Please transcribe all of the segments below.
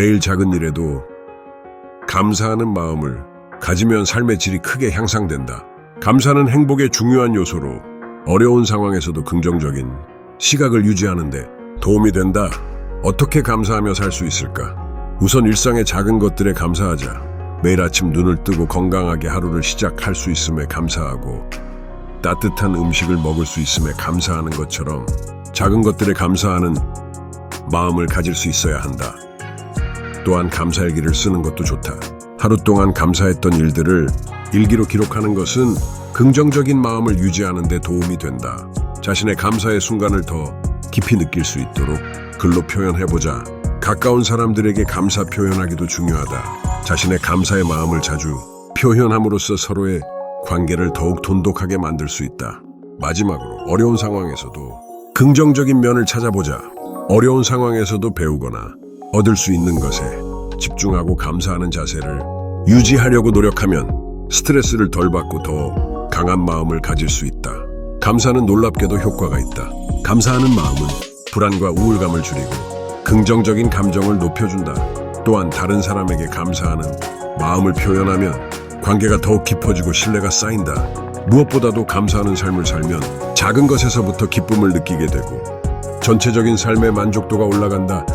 매일 작은 일에도 감사하는 마음을 가지면 삶의 질이 크게 향상된다. 감사는 행복의 중요한 요소로 어려운 상황에서도 긍정적인 시각을 유지하는데 도움이 된다. 어떻게 감사하며 살 수 있을까? 우선 일상의 작은 것들에 감사하자. 매일 아침 눈을 뜨고 건강하게 하루를 시작할 수 있음에 감사하고 따뜻한 음식을 먹을 수 있음에 감사하는 것처럼 작은 것들에 감사하는 마음을 가질 수 있어야 한다. 또한 감사일기를 쓰는 것도 좋다. 하루 동안 감사했던 일들을 일기로 기록하는 것은 긍정적인 마음을 유지하는 데 도움이 된다. 자신의 감사의 순간을 더 깊이 느낄 수 있도록 글로 표현해보자. 가까운 사람들에게 감사 표현하기도 중요하다. 자신의 감사의 마음을 자주 표현함으로써 서로의 관계를 더욱 돈독하게 만들 수 있다. 마지막으로 어려운 상황에서도 긍정적인 면을 찾아보자. 어려운 상황에서도 배우거나 얻을 수 있는 것에 집중하고 감사하는 자세를 유지하려고 노력하면 스트레스를 덜 받고 더 강한 마음을 가질 수 있다. 감사는 놀랍게도 효과가 있다. 감사하는 마음은 불안과 우울감을 줄이고 긍정적인 감정을 높여준다. 또한 다른 사람에게 감사하는 마음을 표현하면 관계가 더욱 깊어지고 신뢰가 쌓인다. 무엇보다도 감사하는 삶을 살면 작은 것에서부터 기쁨을 느끼게 되고 전체적인 삶의 만족도가 올라간다.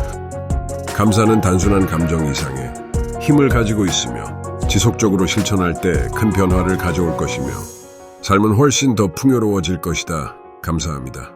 감사는 단순한 감정 이상의 힘을 가지고 있으며 지속적으로 실천할 때 큰 변화를 가져올 것이며 삶은 훨씬 더 풍요로워질 것이다. 감사합니다.